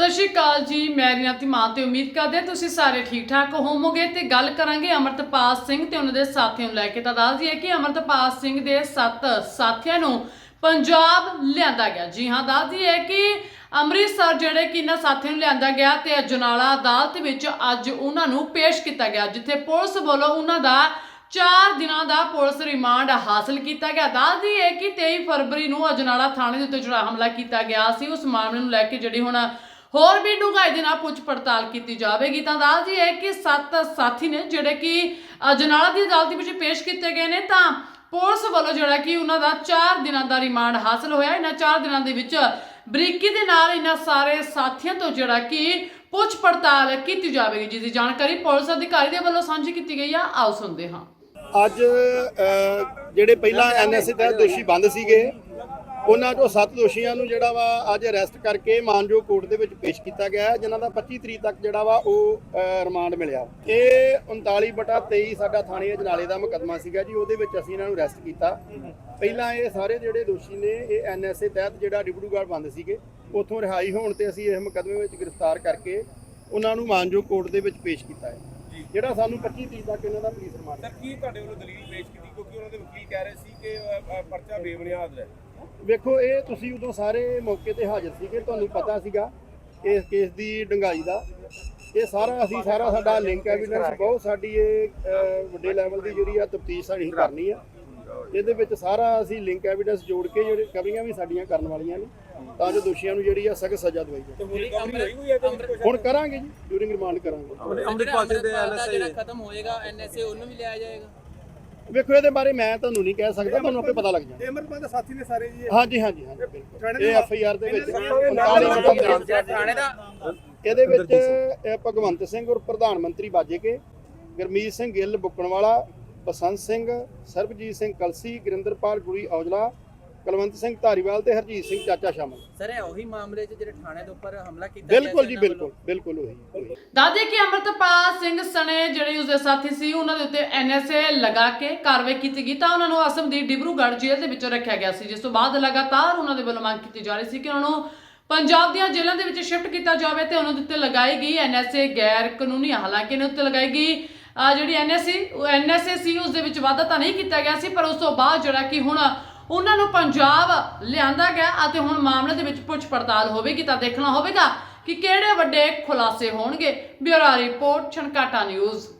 ਸਤਿ ਸ਼੍ਰੀ ਅਕਾਲ ਜੀ, ਮੈਂ ਰਿਆਤੀ ਮਾਂ ਤੇ ਉਮੀਦ ਕਰਦੇ ਹਾਂ ਤੁਸੀਂ ਸਾਰੇ ਠੀਕ ਠਾਕ ਹੋਵੋਗੇ ਤੇ ਗੱਲ ਕਰਾਂਗੇ ਅਮਰਤਪਾਲ ਸਿੰਘ ਤੇ ਉਹਨਾਂ ਦੇ ਸਾਥੀਆਂ ਨੂੰ ਲੈ ਕੇ। ਤਾਂ ਦੱਸ ਦਈਏ ਕਿ ਅਮਰਤਪਾਲ ਸਿੰਘ ਦੇ ਸੱਤ ਸਾਥੀਆਂ ਨੂੰ ਪੰਜਾਬ ਲਿਆਂਦਾ ਗਿਆ। ਜੀ ਹਾਂ, ਦੱਸ ਦਈਏ ਕਿ ਅੰਮ੍ਰਿਤਸਰ ਜਿਹੜੇ ਕਿ ਇਹਨਾਂ ਸਾਥੀਆਂ ਨੂੰ ਲਿਆਂਦਾ ਗਿਆ ਤੇ ਅਜਨਾਲਾ ਅਦਾਲਤ ਵਿੱਚ ਅੱਜ ਉਹਨਾਂ ਨੂੰ ਪੇਸ਼ ਕੀਤਾ ਗਿਆ, ਜਿੱਥੇ ਪੁਲਿਸ ਵੱਲੋਂ ਉਹਨਾਂ ਦਾ 4 ਦਿਨਾਂ ਦਾ ਪੁਲਿਸ ਰਿਮਾਂਡ ਹਾਸਲ ਕੀਤਾ ਗਿਆ। ਦੱਸਦੀ ਹੈ ਕਿ 23 ਫਰਵਰੀ ਨੂੰ ਅਜਨਾਲਾ ਥਾਣੇ ਦੇ ਉੱਤੇ ਜਿਹੜਾ ਹਮਲਾ ਕੀਤਾ ਗਿਆ ਸੀ, ਉਸ ਮਾਮਲੇ ਨੂੰ ਲੈ ਕੇ ਜਿਹੜੀ ਹੁਣ ਹੋਰ ਵੀ ਡੂੰਘਾਈ ਦੇ ਨਾਲ ਪੁੱਛ ਪੜਤਾਲ ਕੀਤੀ ਜਾਵੇਗੀ, ਤਾਂ ਦੱਸਦੀ ਹੈ ਕਿ ਸੱਤ ਸਾਥੀ ਨੇ ਜਿਹੜੇ ਕਿ ਅਜਨਾਲਾ ਦੀ ਅਦਾਲਤ ਵਿੱਚ ਪੇਸ਼ ਕੀਤੇ ਗਏ ਨੇ, ਤਾਂ ਪੁਲਿਸ ਵੱਲੋਂ ਜਿਹੜਾ ਕਿ ਉਹਨਾਂ ਦਾ 4 ਦਿਨਾਂ ਦਾ ਰਿਮਾਂਡ ਹਾਸਲ ਹੋਇਆ। ਇਹਨਾਂ 4 ਦਿਨਾਂ ਦੇ ਵਿੱਚ ਬਰੀਕੀ ਦੇ ਨਾਲ ਇਹਨਾਂ ਸਾਰੇ ਸਾਥੀਆਂ ਤੋਂ ਜਿਹੜਾ ਕਿ ਪੁੱਛ ਪੜਤਾਲ ਕੀਤੀ ਜਾਵੇਗੀ, ਜਿਸ ਦੀ ਜਾਣਕਾਰੀ ਪੁਲਿਸ ਅਧਿਕਾਰੀ ਦੇ ਵੱਲੋਂ ਸਾਂਝੀ ਕੀਤੀ ਗਈ ਆ। ਆਓ ਸੁਣਦੇ ਹਾਂ। ਅੱਜ ਜਿਹੜੇ ਪਹਿਲਾਂ ਐਨਐਸਏ ਤਹਿਤ ਦੋਸ਼ੀ ਬੰਦ ਸੀਗੇ ਉਹਨਾਂ ਚੋਂ ਸੱਤ ਦੋਸ਼ੀਆਂ ਨੂੰ ਜਿਹੜਾ ਵਾ ਅੱਜ ਅਰੈਸਟ ਕਰਕੇ ਮਾਨਜੋ ਕੋਰਟ ਦੇ ਵਿੱਚ ਪੇਸ਼ ਕੀਤਾ ਗਿਆ ਹੈ, ਜਿਨ੍ਹਾਂ ਦਾ 25 ਤਰੀਕ ਤੱਕ ਜਿਹੜਾ ਵਾ ਉਹ ਰਿਮਾਂਡ ਮਿਲਿਆ। ਇਹ 39 ਬਟਾ 23 ਸਾਡਾ ਥਾਣੇ ਅਜਨਾਲੇ ਦਾ ਮੁਕੱਦਮਾ ਸੀਗਾ ਜੀ ਉਹਦੇ ਵਿੱਚ ਅਸੀਂ ਇਹਨਾਂ ਨੂੰ ਅਰੈਸਟ ਕੀਤਾ। ਪਹਿਲਾਂ ਇਹ ਸਾਰੇ ਜਿਹੜੇ ਦੋਸ਼ੀ ਨੇ ਇਹ ਐਨਐਸਏ ਤਹਿਤ ਜਿਹੜਾ ਡਿਬੜੂਗੜ੍ਹ ਬੰਦ ਸੀਗੇ ਉੱਥੋਂ ਰਿਹਾਈ ਹੋਣ ਤੇ ਅਸੀਂ ਇਸ ਮੁਕੱਦਮੇ ਵਿੱਚ ਗ੍ਰਿਫਤਾਰ ਕਰਕੇ ਉਹਨਾਂ ਨੂੰ ਮਾਨਜੋ ਕੋਰਟ ਦੇ ਵਿੱਚ ਪੇਸ਼ ਕੀਤਾ ਹੈ। ਜਿਹੜਾ ਸਾਨੂੰ 25 ਤਰੀਕ ਤੱਕ ਇਹਨਾਂ ਦਾ ਪੁਲਿਸ ਰਿਮਾਂਡ ਸਰ ਕੀ ਤੁਹਾਡੇ ਵੱਲੋਂ ਦਲੀਲ ਪੇਸ਼ ਕੀਤੀ? ਕਿਉਂਕਿ ਉਹਨਾਂ ਦੇ ਵਕੀਲ ਕਹਿ ਰਹੇ ਸੀ ਕਿ ਪਰਚਾ ਬੇਬੁਨਿਆਦ ਹੈ। ਵੇਖੋ ਇਹ ਤੁਸੀਂ ਉਦੋਂ ਸਾਰੇ ਮੌਕੇ ਤੇ ਹਾਜ਼ਰ ਸੀਗੇ ਤੁਹਾਨੂੰ ਪਤਾ ਸੀਗਾ ਇਸ ਕੇਸ ਦੀ ਡੰਗਾਈ ਦਾ। ਇਹ ਸਾਰਾ ਅਸੀਂ ਸਾਰਾ ਸਾਡਾ ਲਿੰਕ ਐਵੀਡੈਂਸ ਬਹੁਤ ਸਾਡੀ ਇਹ ਅਹ, ਵੱਡੇ ਲੈਵਲ ਦੀ ਜਿਹੜੀ ਆ ਤਫਤੀਸ਼ ਸਾਡੀ ਕਰਨੀ ਆ। ਇਹਦੇ ਵਿੱਚ ਸਾਰਾ ਅਸੀਂ ਲਿੰਕ ਐਵੀਡੈਂਸ ਜੋੜ ਕੇ ਜਿਹੜੇ ਕਵਰੀਆਂ ਵੀ ਸਾਡੀਆਂ ਕਰਨ ਵਾਲੀਆਂ ਨੇ ਤਾਂ ਜੋ ਦੋਸ਼ੀਆਂ ਨੂੰ ਜਿਹੜੀ ਆ ਸਖਤ ਸਜ਼ਾ ਦਵਾਈ ਜਾਵੇ। ਹੁਣ ਕਰਾਂਗੇ ਜੀ ਡਿਊਰਿੰਗ ਰਿਮਾਂਡ ਕਰਾਂਗੇ। ਅੰਮ੍ਰਿਤਪਾਲ ਸਿੰਘ ਦੇ ਐਨਐਸਏ ਜਿਹੜਾ ਖਤਮ ਹੋਏਗਾ ਐਨਐਸਏ ਉਹਨੂੰ ਵੀ ਲਿਆ ਜਾਏਗਾ। ਵੇਖੋ ਇਹਦੇ ਬਾਰੇ ਮੈਂ ਤੁਹਾਨੂੰ ਨਹੀਂ ਕਹਿ ਸਕਦਾ ਤੁਹਾਨੂੰ ਆਪੇ ਪਤਾ ਲੱਗ ਜਾਣਾ। ਅਮਰਪਾਲ ਦੇ ਸਾਥੀ ਨੇ ਸਾਰੇ ਜੀ ਹਾਂਜੀ ਹਾਂਜੀ ਹਾਂਜੀ ਬਿਲਕੁਲ। ਇਹ ਐਫ ਆਈ ਆਰ ਦੇ ਵਿੱਚ 39 ਬਟਾ ਥਾਣੇ ਦਾ। ਇਹਦੇ ਵਿੱਚ ਇਹ ਭਗਵੰਤ ਸਿੰਘ ਔਰ ਪ੍ਰਧਾਨ ਮੰਤਰੀ ਬਾਜੇਕੇ ਗਰਮੀਤ ਸਿੰਘ ਗਿੱਲ ਬੁੱਕਣਵਾਲਾ ਬਸੰਤ ਸਿੰਘ ਸਰਬਜੀਤ ਸਿੰਘ ਕਲਸੀ ਗੁਰਿੰਦਰਪਾਲ ਗੁਰੀ ਔਜਲਾ ਕੁਲਵੰਤ ਸਿੰਘ ਧਾਰੀਵਾਲ ਤੇ ਹਰਜੀਤ ਸਿੰਘ ਚਾਚਾ ਸ਼ਾਮਲ ਸਰ ਇਹ ਉਹੀ ਮਾਮਲੇ 'ਚ ਜਿਹੜੇ ਥਾਣੇ ਦੇ ਉੱਪਰ ਹਮਲਾ ਕੀਤਾ ਗਿਆ ਬਿਲਕੁਲ ਜੀ ਬਿਲਕੁਲ ਬਿਲਕੁਲ ਉਹੀ। ਦਾਦੇ ਕਿ ਅਮਰਤਪਾਲ ਸਿੰਘ ਸਣੇ ਜਿਹੜੇ ਉਸਦੇ ਸਾਥੀ ਸੀ ਉਹਨਾਂ ਦੇ ਉੱਤੇ ਐਨਐਸਏ ਲਗਾ ਕੇ ਕਾਰਵਾਈ ਕੀਤੀ ਗਈ ਤਾਂ ਉਹਨਾਂ ਨੂੰ ਅਸਮ ਦੀ ਡਿਬਰੂਗੜ੍ਹ ਜੇਲ੍ਹ ਦੇ ਵਿੱਚ ਰੱਖਿਆ ਗਿਆ ਸੀ ਜਿਸ ਤੋਂ ਬਾਅਦ ਲਗਾਤਾਰ ਉਹਨਾਂ ਦੇ ਵੱਲੋਂ ਮੰਗ ਕੀਤੀ ਜਾ ਰਹੀ ਸੀ ਕਿ ਉਹਨਾਂ ਨੂੰ ਪੰਜਾਬ ਦੀਆਂ ਜੇਲ੍ਹਾਂ ਦੇ ਵਿੱਚ ਸ਼ਿਫਟ ਕੀਤਾ ਜਾਵੇ ਤੇ ਉਹਨਾਂ ਦੇ ਉੱਤੇ ਲਗਾਈ ਗਈ ਐਨਐਸਏ ਗੈਰ ਕਾਨੂੰਨੀ। ਹਾਲਾਂਕਿ ਇਹਨਾਂ ਉੱਤੇ ਲਗਾਈ ਗਈ ਜਿਹੜੀ ਐਨਐਸਏ ਐਨਐਸਏ ਸੀ ਉਸ ਦੇ ਵਿੱਚ ਵਾਅਦਾ ਤਾਂ ਨਹੀਂ ਕੀਤਾ ਗਿਆ ਸੀ ਪਰ ਉਸ ਤੋਂ ਬਾਅਦ ਜਿਹੜਾ ਕਿ ਹੁਣ ਉਹਨਾਂ ਨੂੰ ਪੰਜਾਬ ਲਿਆਂਦਾ ਗਿਆ ਅਤੇ ਹੁਣ ਮਾਮਲੇ ਦੇ ਵਿੱਚ ਪੁੱਛ ਪੜਤਾਲ ਹੋਵੇਗੀ ਤਾਂ ਦੇਖਣਾ ਹੋਵੇਗਾ ਕਿ ਕਿਹੜੇ ਵੱਡੇ ਖੁਲਾਸੇ ਹੋਣਗੇ। Bureau report, Chhankata news.